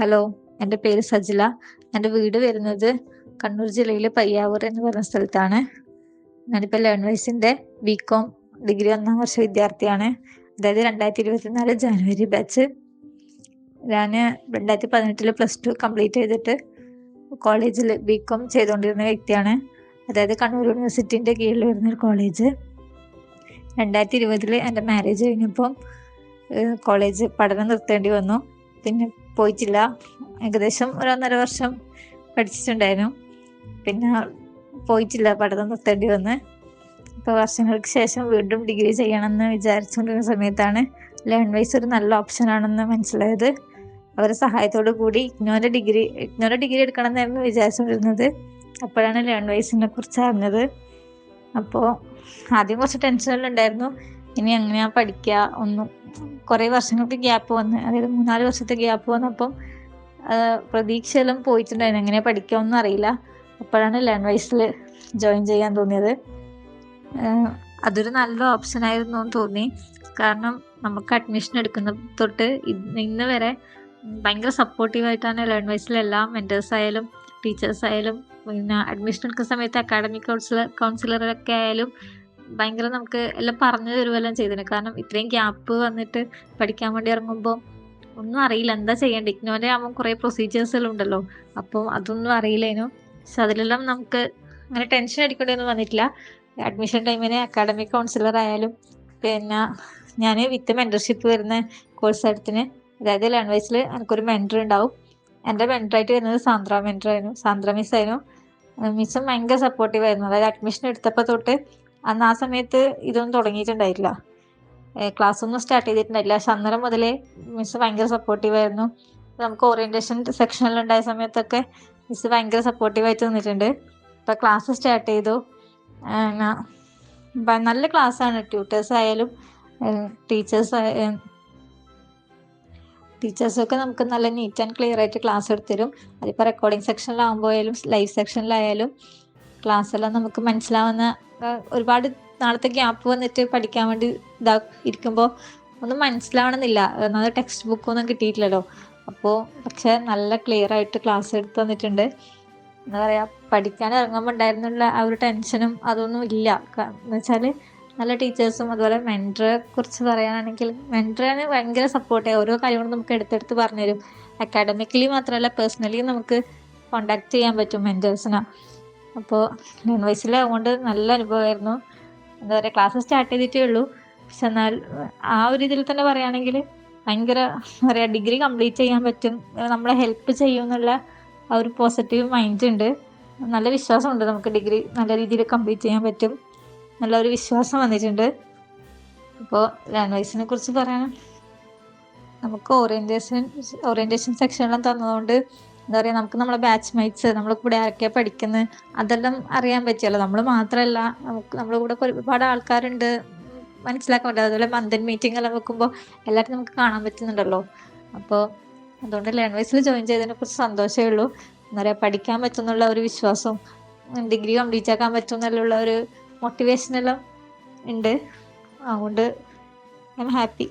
Hello എന്റെ പേര് സജില. എന്റെ വീട് വരുന്നത് കണ്ണൂർ ജില്ലയിലെ പയ്യാവൂർ എന്ന് പറഞ്ഞ സ്ഥലത്താണ്. ഞാനിപ്പോൾ ലേൺ വൈസിന്റെ ബി കോം ഡിഗ്രി ഒന്നാം വർഷ വിദ്യാർത്ഥിയാണ്. അതായത് രണ്ടായിരത്തി ഇരുപത്തിനാല് ജാനുവരി ബാച്ച്. ഞാൻ രണ്ടായിരത്തി പതിനെട്ടിൽ പ്ലസ് ടു കംപ്ലീറ്റ് ചെയ്തിട്ട് കോളേജിൽ ബി കോം ചെയ്തുകൊണ്ടിരുന്ന വ്യക്തിയാണ്. അതായത് കണ്ണൂർ യൂണിവേഴ്സിറ്റിന്റെ കീഴിൽ വരുന്നൊരു കോളേജ്. രണ്ടായിരത്തി ഇരുപതിൽ എന്റെ മാരേജ് കഴിഞ്ഞപ്പം കോളേജ് പഠനം നിർത്തേണ്ടി വന്നു. പിന്നെ പോയിട്ടില്ല. ഏകദേശം ഒരു ഒന്നര വർഷം പഠിച്ചിട്ടുണ്ടായിരുന്നു. പിന്നെ പോയിട്ടില്ല പഠനം നിർത്തേണ്ടി വന്ന്. ഇപ്പോൾ വർഷങ്ങൾക്ക് ശേഷം വീണ്ടും ഡിഗ്രി ചെയ്യണമെന്ന് വിചാരിച്ചുകൊണ്ടിരുന്ന സമയത്താണ് ലേൺ വൈസ് ഒരു നല്ല ഓപ്ഷൻ ആണെന്ന് മനസ്സിലായത്. അവരുടെ സഹായത്തോടു കൂടി ഇഗ്നോന്റെ ഡിഗ്രി ഇഗ്നോന്റെ ഡിഗ്രി എടുക്കണം എന്നായിരുന്നു വിചാരിച്ചുകൊണ്ടിരുന്നത്. അപ്പോഴാണ് ലേൺ വൈസിനെ കുറിച്ച് അറിഞ്ഞത്. അപ്പോൾ ആദ്യം കുറച്ച് ടെൻഷനിലുണ്ടായിരുന്നു ഇനി എങ്ങനെയാ പഠിക്കുക ഒന്നും കുറേ വർഷങ്ങൾക്ക് ഗ്യാപ്പ് വന്ന് അതായത് മൂന്നാൽ വർഷത്തെ ഗ്യാപ്പ് വന്നപ്പം പ്രതീക്ഷയെല്ലാം പോയിട്ടുണ്ടായിരുന്നു. എങ്ങനെ പഠിക്കാമെന്നും അറിയില്ല. അപ്പോഴാണ് ലേൺ വൈസിൽ ജോയിൻ ചെയ്യാൻ തോന്നിയത്. അതൊരു നല്ല ഓപ്ഷൻ ആയിരുന്നു എന്ന് തോന്നി. കാരണം നമുക്ക് അഡ്മിഷൻ എടുക്കുന്ന തൊട്ട് ഇന്ന് വരെ ഭയങ്കര സപ്പോർട്ടീവായിട്ടാണ് ലേൺ വൈസിൽ എല്ലാ മെന്റേഴ്സ് ആയാലും ടീച്ചേഴ്സ് ആയാലും പിന്നെ അഡ്മിഷൻ എടുക്കുന്ന സമയത്ത് അക്കാഡമിക് കൗൺസിലർ കൗൺസിലറൊക്കെ ആയാലും ഭയങ്കര നമുക്ക് എല്ലാം പറഞ്ഞു തരുമെല്ലാം ചെയ്തിന്. കാരണം ഇത്രയും ഗ്യാപ്പ് വന്നിട്ട് പഠിക്കാൻ വേണ്ടി ഇറങ്ങുമ്പോൾ ഒന്നും അറിയില്ല. എന്താ ചെയ്യേണ്ടത്? ഇഗ്നോന്റെ ആകുമ്പോൾ കുറേ പ്രൊസീജിയേഴ്സ് എല്ലാം ഉണ്ടല്ലോ. അപ്പോൾ അതൊന്നും അറിയില്ലേനു. പക്ഷെ അതിലെല്ലാം നമുക്ക് അങ്ങനെ ടെൻഷൻ അടിക്കേണ്ടിയൊന്നും വന്നിട്ടില്ല. അഡ്മിഷൻ ടൈമിന് അക്കാഡമിക് കൗൺസിലർ ആയാലും പിന്നെ ഞാൻ വിത്ത് മെന്റർഷിപ്പ് വരുന്ന കോഴ്സ് എടുത്തിന്. അതായത് ലേൺ വൈസിൽ എനിക്കൊരു മെന്റർ ഉണ്ടാവും. എന്റെ മെന്ററായിട്ട് വരുന്നത് സാന്ദ്ര മെന്റർ ആയിരുന്നു. സാന്ദ്ര മിസ് ആയിരുന്നു. മിസ്സും ഭയങ്കര സപ്പോർട്ടീവ് ആയിരുന്നു. അതായത് അഡ്മിഷൻ എടുത്തപ്പോൾ തൊട്ട് അന്ന് ആ സമയത്ത് ഇതൊന്നും തുടങ്ങിയിട്ടുണ്ടായിട്ടില്ല. ക്ലാസ് ഒന്നും സ്റ്റാർട്ട് ചെയ്തിട്ടുണ്ടായില്ല. പക്ഷെ അന്നേരം മുതലേ മിസ് ഭയങ്കര സപ്പോർട്ടീവ് ആയിരുന്നു. നമുക്ക് ഓറിയന്റേഷൻ സെക്ഷനിലുണ്ടായ സമയത്തൊക്കെ മിസ് ഭയങ്കര സപ്പോർട്ടീവായിട്ട് നിന്നിട്ടുണ്ട്. ഇപ്പോൾ ക്ലാസ് സ്റ്റാർട്ട് ചെയ്തു. നല്ല ക്ലാസ്സാണ് ട്യൂട്ടേഴ്സ് ആയാലും ടീച്ചേഴ്സ് ടീച്ചേഴ്സൊക്കെ നമുക്ക് നല്ല നീറ്റ് ആൻഡ് ക്ലിയർ ആയിട്ട് ക്ലാസ് എടുത്തരും അതിപ്പോൾ റെക്കോർഡിംഗ് സെക്ഷനിലാകുമ്പോഴായാലും ലൈവ് സെക്ഷനിലായാലും ക്ലാസ്സെല്ലാം നമുക്ക് മനസ്സിലാവുന്ന ഒരുപാട് നാളത്തെ ഗ്യാപ്പ് വന്നിട്ട് പഠിക്കാൻ വേണ്ടി ഇതാ ഇരിക്കുമ്പോൾ ഒന്നും മനസ്സിലാവണമെന്നില്ല. ഒന്നാമത് ടെക്സ്റ്റ് ബുക്കൊന്നും കിട്ടിയിട്ടില്ലല്ലോ. അപ്പോൾ പക്ഷെ നല്ല ക്ലിയർ ആയിട്ട് ക്ലാസ് എടുത്ത് തന്നിട്ടുണ്ട്. എന്താ പറയുക പഠിക്കാൻ ഇറങ്ങുമ്പോൾ ഉണ്ടായിരുന്നുള്ള ആ ഒരു ടെൻഷനും അതൊന്നും ഇല്ല. എന്ന് വെച്ചാൽ നല്ല ടീച്ചേഴ്സും അതുപോലെ മെന്ററെ കുറിച്ച് പറയാനാണെങ്കിൽ മെന്ററാണ് ഭയങ്കര സപ്പോർട്ട് ഓരോ കാര്യങ്ങളും നമുക്ക് എടുത്തെടുത്ത് പറഞ്ഞുതരും. അക്കാഡമിക്കലി മാത്രമല്ല പേഴ്സണലി നമുക്ക് കോണ്ടാക്ട് ചെയ്യാൻ പറ്റും മെന്റേഴ്സിനെ അപ്പോൾ നോൺ വൈസിൽ അതുകൊണ്ട് നല്ല അനുഭവമായിരുന്നു എന്താ പറയുക ക്ലാസ് സ്റ്റാർട്ട് ചെയ്തിട്ടേ ഉള്ളൂ. പക്ഷെ എന്നാൽ ആ ഒരു ഇതിൽ തന്നെ പറയുകയാണെങ്കിൽ ഭയങ്കര എന്താ പറയുക ഡിഗ്രി കംപ്ലീറ്റ് ചെയ്യാൻ പറ്റും. നമ്മളെ ഹെൽപ്പ് ചെയ്യും എന്നുള്ള ആ ഒരു പോസിറ്റീവ് മൈൻഡ് ഉണ്ട്. നല്ല വിശ്വാസമുണ്ട് നമുക്ക് ഡിഗ്രി നല്ല രീതിയിൽ കംപ്ലീറ്റ് ചെയ്യാൻ പറ്റും. നല്ല ഒരു വിശ്വാസം വന്നിട്ടുണ്ട്. അപ്പോൾ ലേൺ വൈസിനെ കുറിച്ച് പറയാൻ നമുക്ക് ഓറിയന്റേഷൻ ഓറിയന്റേഷൻ സെക്ഷനെല്ലാം തന്നതുകൊണ്ട് എന്താ പറയുക നമുക്ക് നമ്മളെ ബാച്ച് മേറ്റ്സ് നമ്മളെ കൂടെ ആരൊക്കെയാണ് പഠിക്കുന്നത് അതെല്ലാം അറിയാൻ പറ്റിയല്ലോ. നമ്മൾ മാത്രമല്ല നമുക്ക് നമ്മുടെ കൂടെ ഒരുപാട് ആൾക്കാരുണ്ട് മനസ്സിലാക്കാൻ പറ്റും അതുപോലെ മന്ദൻ മീറ്റിംഗ് എല്ലാം വെക്കുമ്പോൾ എല്ലാവരും നമുക്ക് കാണാൻ പറ്റുന്നുണ്ടല്ലോ. അപ്പോൾ അതുകൊണ്ട് ലേൺ വൈസിൽ ജോയിൻ ചെയ്തതിനെ കുറിച്ച് സന്തോഷമേ ഉള്ളൂ. എന്താ പറയുക പഠിക്കാൻ പറ്റുന്നുള്ള ഒരു വിശ്വാസം ഡിഗ്രി കംപ്ലീറ്റ് ആക്കാൻ പറ്റും എന്നുള്ള ഒരു മോട്ടിവേഷനെല്ലാം ഉണ്ട്. അതുകൊണ്ട് ഐ എം ഹാപ്പി